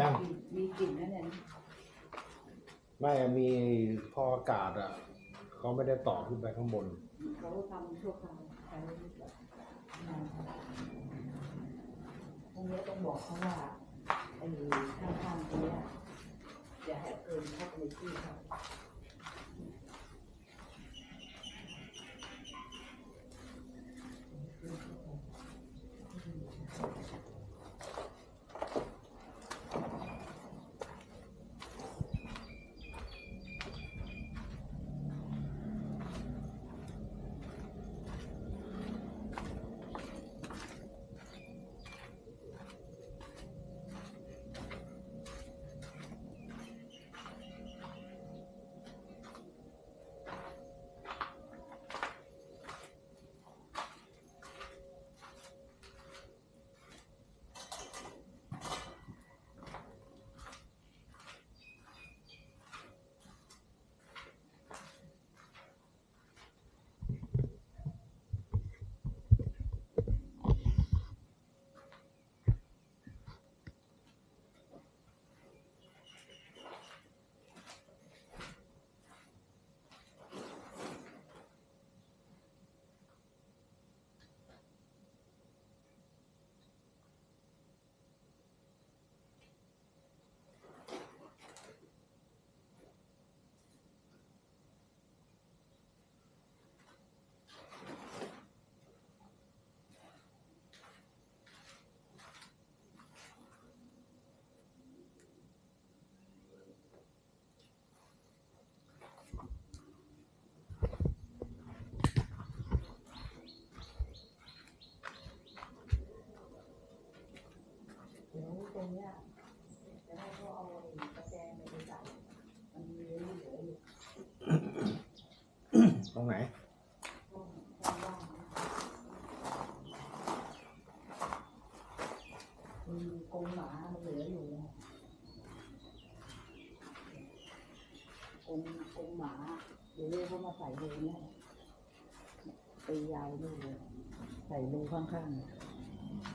ยังมีกลิ่นนั่นเองไม่มีพออากาศอะเขาไม่ได้ต่อขึ้นไปข้างบน เขาทำชั่วคราวใช้ตรงนี้ต้องบอกเขาว่าไอ้ข้างๆตรงนี้จะให้เกินเข้าไปที่เขา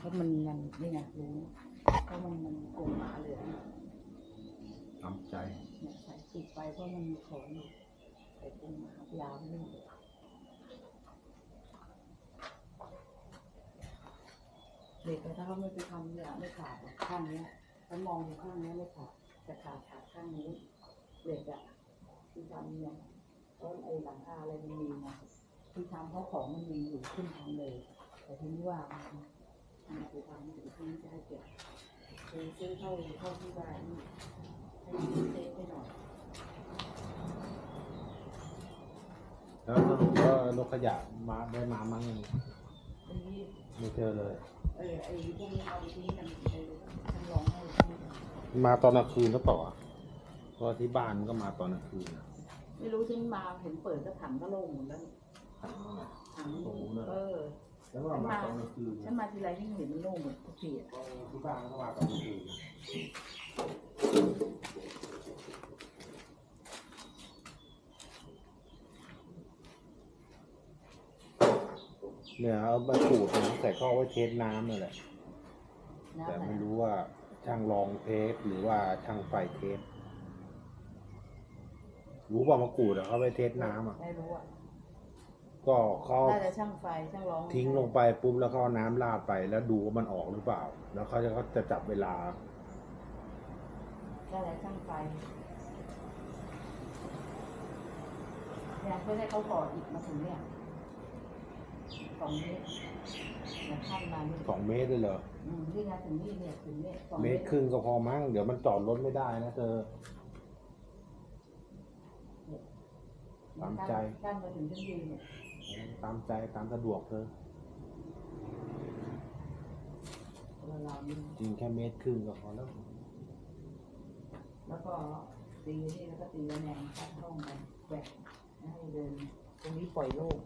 าะมันมันนี่ไงรูเพราะมันมันกรงหมาเหลืออยู่ตามใจ เนี่ยใส่ติดไปเพราะมันมีของอยู่ ใส่กรงหมายาวนี่เด็กถ้าเขาไม่ไปทำเนี่ยไม่ขาดข้างนี้ยถ้ามองดูข้างนี้ไม่ขาดแต่ขาดขาดข้างนี้เหล็กอะที่ทำเนี่ยเพราะไอ้หลังคาอะไรมันมีนะที่ทำเพราะของมันมีอยู่ขึ้นทำเลย แต่ทีนี้ว่ามันไปทำอยู่ที่จะให้เก็บซื้อเข้าเข้าที่บ้านนี่ให้เซฟไปหน่อย แล้วสรุปว่ารถขยะมาได้มามั้งยังอันนี้ไม่เจอเลย เออไอ้พวกนี้เอาไปทิ้งกันไปทำรองให้ที่มาตอนกลางคืนก็ต่อเพราะที่บ้านมันก็มาตอนกลางคืนนะไม่รู้ฉันมาเห็นเปิดก็ถังก็โล่งหมดแล้วถังนั่นน่ะถังโอ้โหเลยเออ แล้วว่ามาตอนกลางคืนฉันมาทีไรยิ่งเห็นมันโล่งหมดทุกทีอะ ที่บ้านก็มาตอนกลางคืน เนี่ยเอามาขูดนะใส่ข้อไว้เทสน้ำนั่นแหละ แต่น้ำไหนไม่รู้ว่าช่างลองเทสหรือว่าช่างไฟเทส รู้ป่ามะกรูดอะเขาไปเทสน้ำอะไม่รู้อะก็เขาได้แต่ช่างไฟช่างร้องทิ้งลงไปปุ๊บแล้วเขาเอาน้ำราดไปแล้วดูว่ามันออกหรือเปล่า แล้วเขาจะเขาจะจับเวลาได้แต่ช่างไฟเนี่ยเพื่อให้เขาก่ออิฐมาถึงเนี่ย สองเมตรเนี่ยขั้นมานี่สองเมตรเลยเหรอ อืมนี่ไงถึงนี่เนี่ยถึงเนี่ยสองเมตรครึ่งก็พอมั้ง เดี๋ยวมันจอดรถไม่ได้นะเธอ ตามใจกั้นมาถึงชั้นยืนเนี่ยตามใจตามสะดวกเธอ เราเรานี่จริงแค่เมตรครึ่งก็พอแล้วแล้วก็ตีนี่แล้วก็ตีระแนงข้างห้องไปแบกไม่ให้เดินตรงนี้ปล่อยโล่ง